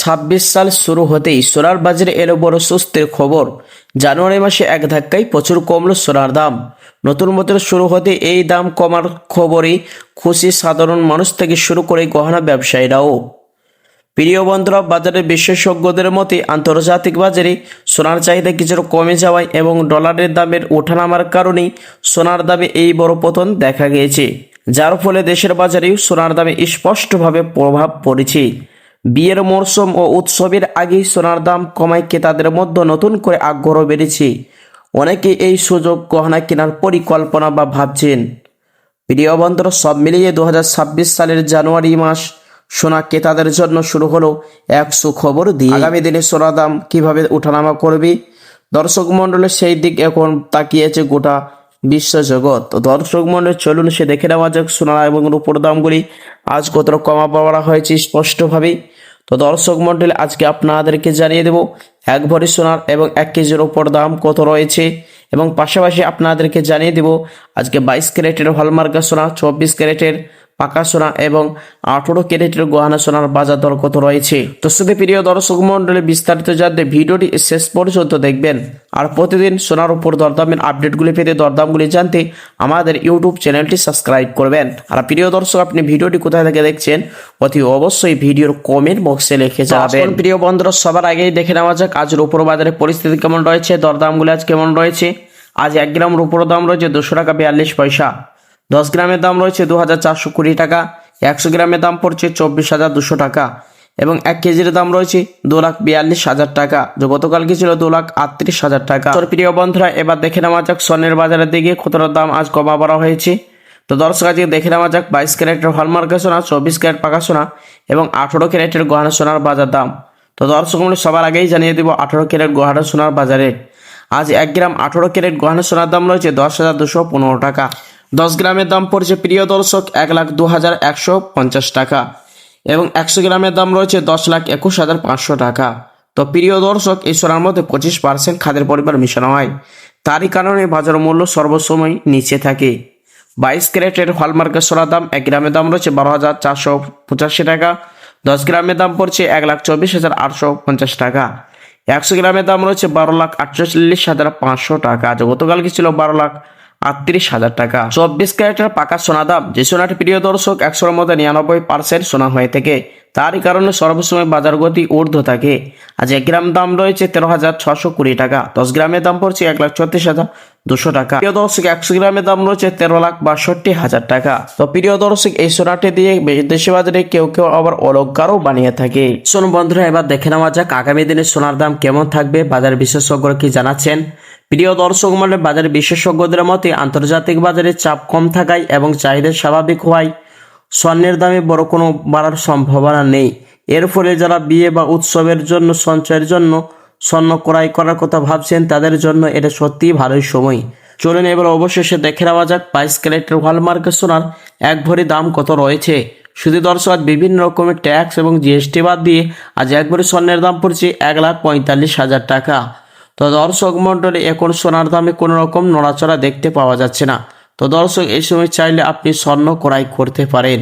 ছাব্বিশ সাল শুরু হতেই সোনার বাজারে এলো বড় স্বস্তির খবর। জানুয়ারি মাসে এক ধাক্কায় প্রচুর কমলো সোনার দাম। নতুন বছর শুরু হতে এই দাম কমার খবরই খুশি সাধারণ মানুষ থেকে শুরু করে গহনা ব্যবসায়ীরাও। প্রিয় বন্ধুরা বাজারের বিশেষজ্ঞদের মতে আন্তর্জাতিক বাজারে সোনার চাহিদা কিছুটা কমে যাওয়ায় এবং ডলারের দামের ওঠানামার কারণেই সোনার দামে এই বড় পতন দেখা গিয়েছে, যার ফলে দেশের বাজারেও সোনার দামে স্পষ্টভাবে প্রভাব পড়েছে। বিয়ের মরশুম ও উৎসবের আগেই সোনার দাম কমায় ক্রেতাদের মধ্যে নতুন করে আগ্রহ বেড়েছে। অনেকে এই সুযোগ গহনা কেনার পরিকল্পনা বা ভাবছেন। প্রিয় বন্ধুরা, সব মিলিয়ে দু হাজার ছাব্বিশ সালের জানুয়ারি মাস সোনা ক্রেতাদের জন্য শুরু হলো এক সুখবর দিয়ে। আগামী দিনে সোনা দাম কীভাবে ওঠানামা করবে? দর্শক মণ্ডলের সেই দিক এখন তাকিয়েছে গোটা বিশ্বজগৎ। দর্শক মণ্ডল চলুন সে দেখে নেওয়া যাক সোনা এবং রূপোর দামগুলি। আজ কত কমা পাওয়া হয়েছে স্পষ্টভাবেই তো দর্শক মন্ডল, আজকে আপনাদেরকে জানিয়ে দেব এক ভরি সোনার এবং এক কেজির ওপর দাম কত রয়েছে এবং পাশাপাশি আপনাদেরকে জানিয়ে দেব আজকে বাইশ ক্যারেটের হলমার্কা সোনা, চব্বিশ ক্যারেটের পাকা সোনা এবং আঠেরো ক্যারেটের গহনা সোনার বাজার দর কত রয়েছে? তো প্রিয় দর্শক মন্ডলে বিস্তারিত জানতে ভিডিওটি শেষ পর্যন্ত দেখবেন। আর প্রতিদিন সোনার উপর দরদামের আপডেটগুলি পেতে দরদামগুলি জানতে আমাদের ইউটিউব চ্যানেলটি সাবস্ক্রাইব করবেন। আর প্রিয় দর্শক আপনি ভিডিওটি কোথায় থেকে দেখছেন অতি অবশ্যই ভিডিওর কমেন্ট বক্সে লিখে যাবেন। প্রিয় বন্ধুরা সবার আগেই দেখে নেওয়া যাক আজের উপর বাজারের পরিস্থিতি কেমন রয়েছে দরদামগুলি আজ কেমন রয়েছে? আজ এক গ্রাম রুপোর দাম রয়েছে দুশো টাকা বিয়াল্লিশ পয়সা। দশ গ্রামের দাম রয়েছে দু হাজার চারশো কুড়ি টাকা, একশো গ্রামের দাম পড়ছে চব্বিশ হাজার দুশো টাকা এবং এক কেজির দাম রয়েছে দু লাখ বিয়াল্লিশ হাজার টাকা। যে গতকালকে ছিল দু লাখ আটত্রিশ হাজার টাকা। তোর প্রিয় বন্ধুরা, এবার দেখে নেওয়া যাক স্বর্ণের বাজারের দিকে কতটা দাম আজ কমা বড় হয়েছে। তো দর্শক, আজকে দেখে নেওয়া যাক বাইশ ক্যারেটের হলমার্কের সোনা, চব্বিশ ক্যারেট পাকা সোনা এবং আঠেরো ক্যারেটের গহনা সোনার বাজার দাম। তো দর্শক মূল্য সবার আগেই জানিয়ে দেবো আঠেরো ক্যারেট গহনা সোনার বাজারে আজ এক গ্রাম আঠেরো ক্যারেট গহনা সোনার দাম রয়েছে দশ হাজার দুশো পনেরো টাকা। দশ গ্রামের দাম পড়ছে প্রিয় দর্শক এক লাখ দু হাজার একশো পঞ্চাশ টাকা এবং একশো গ্রামের দাম রয়েছে দশ লাখ একুশ হাজার পাঁচশো টাকা। তো প্রিয় দর্শক, এই সোনার মধ্যে পঁচিশ পার্সেন্ট খাদের পরিমাণ মিশানো হয়। তারই কারণে বাজার মূল্য সর্বসময় নিচে থাকে। বাইশ ক্যারেটের হলমার্কের সোনার দাম এক গ্রামের দাম রয়েছে বারো হাজার চারশো পঁচাশি টাকা। দশ গ্রামের দাম পড়ছে এক লাখ চব্বিশ হাজার আটশো পঞ্চাশ টাকা। একশো গ্রামের দাম রয়েছে বারো লাখ আটচল্লিশ হাজার পাঁচশো টাকা। গতকালকে ছিল বারো লাখ আটত্রিশ হাজার টাকা। চব্বিশ ক্যারেটের পাকা সোনা দাম যে সোনাটি প্রিয় দর্শক, একশোর মধ্যে নিরানব্বই পার্সেন্ট সোনা হয়ে থাকে। তারই কারণে সর্বসময় বাজার গতি ঊর্ধ্ব থাকে। আজ এক গ্রাম দাম রয়েছে তেরো হাজার ছশো কুড়ি টাকা। দশ গ্রামের দাম পড়ছে এক লাখ ছত্রিশ হাজার দুশো টাকা। প্রিয় দর্শক, একশো গ্রামের দাম রয়েছে তেরো লাখ বাষট্টি হাজার টাকা। তো প্রিয় দর্শক, এই সোনাটি দিয়ে দেশি বাজারে কেউ কেউ আবার অলঙ্কারও বানিয়ে থাকে। শোন বন্ধুরা, এবার দেখে নেওয়া যাক আগামী দিনে সোনার দাম কেমন থাকবে। বাজার বিশেষজ্ঞরা কি জানাচ্ছেন? প্রিয় দর্শক মহলে বাজার বিশেষজ্ঞদের মতে আন্তর্জাতিক বাজারে চাপ কম থাকায় এবং চাহিদা স্বাভাবিক হওয়ায় স্বর্ণের দামে বড় কোনো বাড়ার সম্ভাবনা নেই। এর ফলে যারা বিয়ে বা উৎসবের জন্য, সঞ্চয়ের জন্য স্বর্ণ ক্রয় করার কথা ভাবছেন, তাদের জন্য এটা সত্যিই ভালোই সময়। চলুন এবার অবশেষে দেখে নেওয়া যাক বাইশ ক্যারেটের হলমার্কের সোনার এক ভরি দাম কত রয়েছে। শুধু দর্শক, বিভিন্ন রকমের ট্যাক্স এবং জিএসটি বাদ দিয়ে আজ এক ভরি স্বর্ণের দাম পড়ছে এক লাখ পঁয়তাল্লিশ হাজার টাকা। তো দর্শক মণ্ডলে এখন সোনার দামে কোনো রকম নড়াচড়া দেখতে পাওয়া যাচ্ছে না। তো দর্শক, এই সময় চাইলে আপনি স্বর্ণ ক্রয় করতে পারেন।